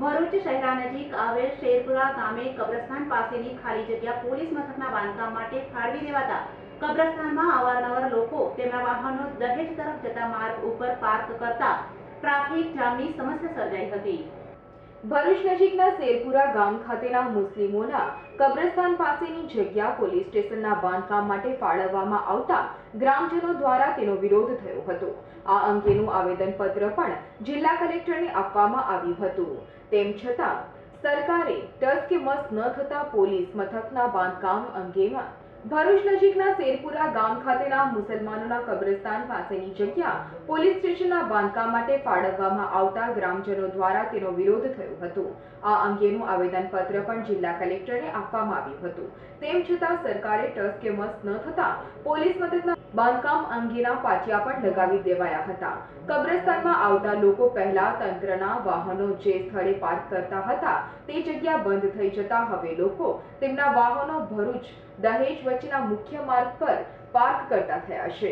ભરૂચ શહેરા નજીક આવેલ શેરપુરા ગામે કબ્રસ્તાન પાસેની ખાલી જગ્યા પોલીસ મથકના બાંધકામ માટે ફાળવી દેવાતા કબ્રસ્તાનમાં અવારનવાર લોકો તેમના વાહનો દહેજ તરફ જતા માર્ગ ઉપર પાર્ક કરતા ટ્રાફિક જામની સમસ્યા સર્જાઈ હતી. ભરૂચ નજીકના શેરપુરા ગામ ખાતેના મુસ્લિમોના કબ્રસ્તાન પાસેની જગ્યા પોલીસ સ્ટેશનના બાંધકામ માટે ફાળવવામાં આવતા ગ્રામજનો દ્વારા તેનો વિરોધ થયો હતો. આ અંગેનું આવેદનપત્ર પણ જિલ્લા કલેક્ટરને આપવામાં આવ્યું હતું. તેમ છતાં સરકારે ટસ કે મસ ન થતા પોલીસ મથકના બાંધકામ અંગેમાં ભરૂચ નજીકના શેરપુરા ગામ ખાતેના મુસલમાનોના કબ્રસ્તાન પાસેની જગ્યા પોલીસ સ્ટેશનના બાંધકામ માટે ફાળવવામાં આવતા ગ્રામજનો દ્વારા તેનો વિરોધ થયો હતો. આ અંગેનું આવેદનપત્ર પણ જિલ્લા કલેક્ટરને આપવામાં આવ્યું હતું. તેમ છતાં સરકારે ટસ કે મસ ન થતા પોલીસ મથકના બાંધકામ અંગેના પાટિયા પણ લગાવી દેવાયા હતા. કબ્રસ્તાનમાં આવતા લોકો પહેલા તંત્રના વાહનો જે સ્થળે પાર્ક કરતા હતા તે જગ્યા બંધ થઈ જતા હવે લોકો તેમના વાહનો ભરૂચ દહેજ વચ્ચેના મુખ્ય માર્ગ પર પાર્ક કરતા થયા છે.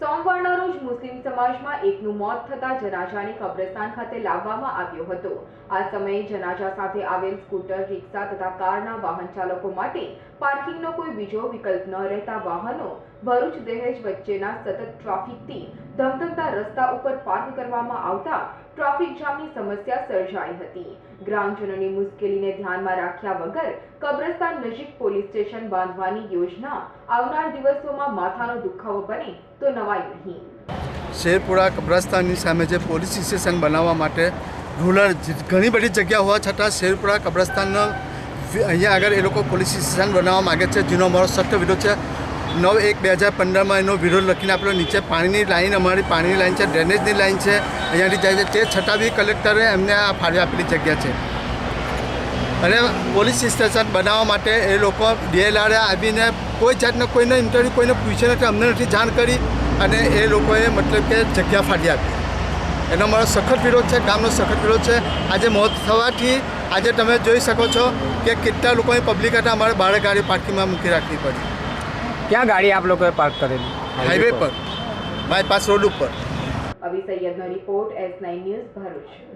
સોમવારના રોજ મુસ્લિમ સમાજમાં એકનું મોત થતા જનાજાને કબ્રસ્તાન ખાતે લાવવામાં આવ્યો હતો. આ સમયે જનાજા સાથે આવેલ સ્કૂટર, રિક્ષા તથા કારના વાહન ચાલકો માટે પાર્કિંગનો કોઈ બીજો વિકલ્પ ન રહેતા વાહનો, ભરૂચ દહેજ વચ્ચેના સતત ટ્રાફિકથી ધમધમતા રસ્તા ઉપર પાર્ક કરવામાં આવતા ટ્રાફિક જામની સમસ્યા સર્જાઈ હતી. ગ્રામજનોની મુશ્કેલીને ધ્યાનમાં રાખ્યા વગર કબ્રસ્તાન નજીક પોલીસ સ્ટેશન બાંધવાની યોજના આવનાર દિવસોમાં માથાનો દુખાવો બને તો નવાઈ નહીં. શેરપુરા કબ્રસ્તાનની સામે જે પોલીસ સ્ટેશન બનાવવા માટે રૂરલ ઘણી બધી જગ્યા હોવા છતાં શેરપુરા કબ્રસ્તાનનો અહીંયા આગળ એ લોકો પોલીસ સ્ટેશન બનાવવા માગે છે. જેનો અમારો સખ્ત વિરોધ છે. નવ એક બે હજાર પંદરમાં એનો વિરોધ લખીને આપેલો, નીચે પાણીની લાઈન, અમારી પાણીની લાઈન છે, ડ્રેનેજની લાઈન છે, અહીંયાથી જાય છે. તે બી કલેક્ટરે એમને આ ફાળવી આપેલી જગ્યા છે. અને પોલીસ સ્ટેશન બનાવવા માટે એ લોકો ડીએલઆરે આવીને કોઈ જાતનો કોઈને ઇન્ટરવ્યૂ કોઈને પૂછ્યો નથી, અમને નથી જાણ કરી અને એ લોકોએ મતલબ કે જગ્યા ફાડી આપી. એનો મારો સખત વિરોધ છે, ગામનો સખત વિરોધ છે. આજે મોત થવાથી આજે તમે જોઈ શકો છો કે કેટલા લોકોની પબ્લિક હતા, અમારે બારે ગાડી પાર્કિંગમાં મૂકી રાખવી પડી. ક્યાં ગાડી આપ લોકોએ પાર્ક કરેલી? હાઈવે પર. બાયપાસ રોડ ઉપર. Abhi સૈયદનો report S nine news Bharuch.